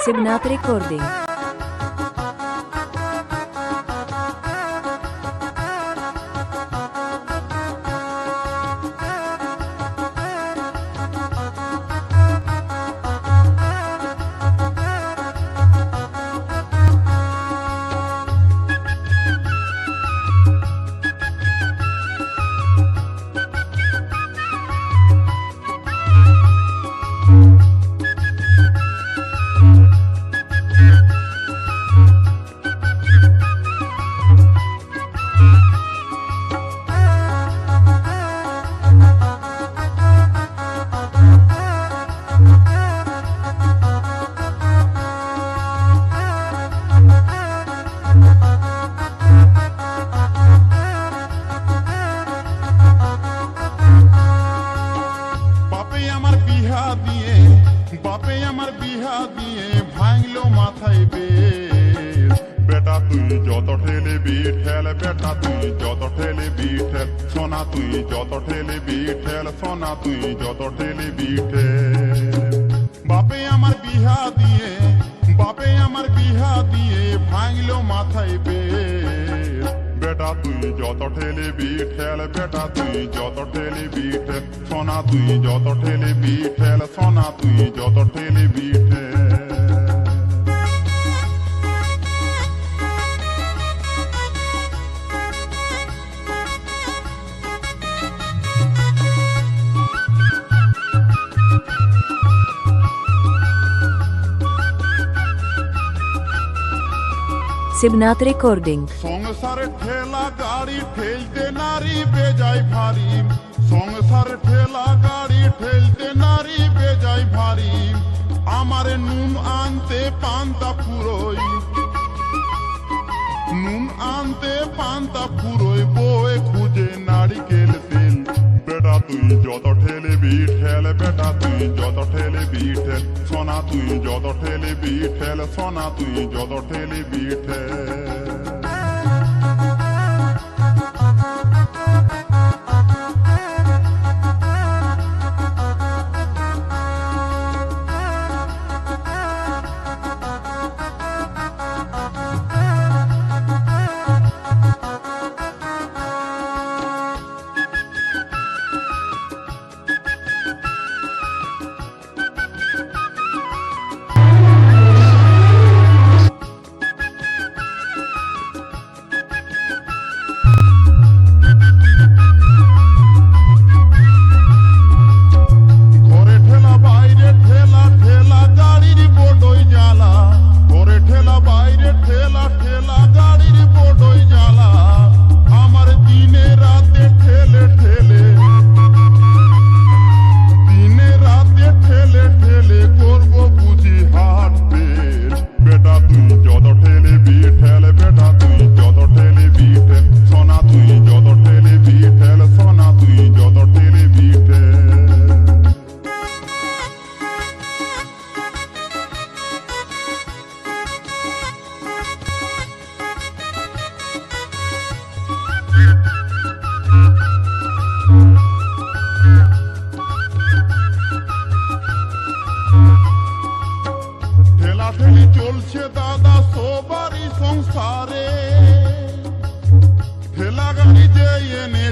Signat Recording ঠেলে বিঠেল, বেটা তুই যত ঠেলে বিঠেল, সোনা তুই যত ঠেলে বিঠেল, সোনা তুই যত ঠেলে বিঠেল। বাপে আমার বিহা দিয়ে, বাপে আমার বিহা দিয়ে ভাঙলো মাথায় বেশ বেটা তুই যত ঠেলে বিঠেল, বেটা তুই যত ঠেলে বিঠেল, সোনা তুই যত ঠেলে বিঠেল, সোনা তুই যত ঠেলে বিঠেল। Sibnat Recording. সংসারে ঠেলা গাড়ি ঠেলতে নারী বেজায় ভারী সংসার ঠেলা গাড়ি ঠেলতে নারী বেজায় ভারী আমার নুন আনতে পান্তা ফুরোই সোনা তুই যত ঠেলে বিঠেল সোনা তুই যত ঠেলে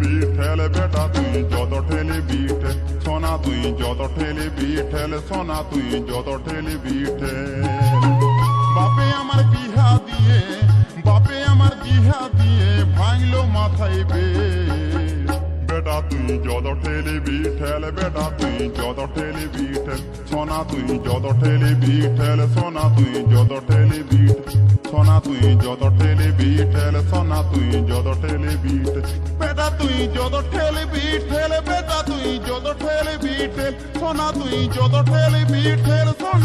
বিঠেল বেটা, তুই যত ঠেলে বিঠেল সোনা, তুই যত ঠেলে বিঠেল সোনা, তুই যত ঠেলে বিঠেল বাপে আমার বিহা দিয়ে, বাপে আমার বিহা দিয়ে ভাঙলো মাথায় বেশ। বেটা, তুই যত ঠেলে বিঠেল বেটা, তুই যত ঠেলে বিঠেল সোনা, তুই যত ঠেলে বিঠেল সোনা, তুই যত ঠেলে বিঠ সোনা তুই যত ঠেলে বিঠেল সোনা তুই যত ঠেলে বিট। বেটা তুই যত ঠেলে বিঠেল বেটা তুই যত ঠেলে বিঠেল সোনা তুই যত ঠেলে সোনা তুই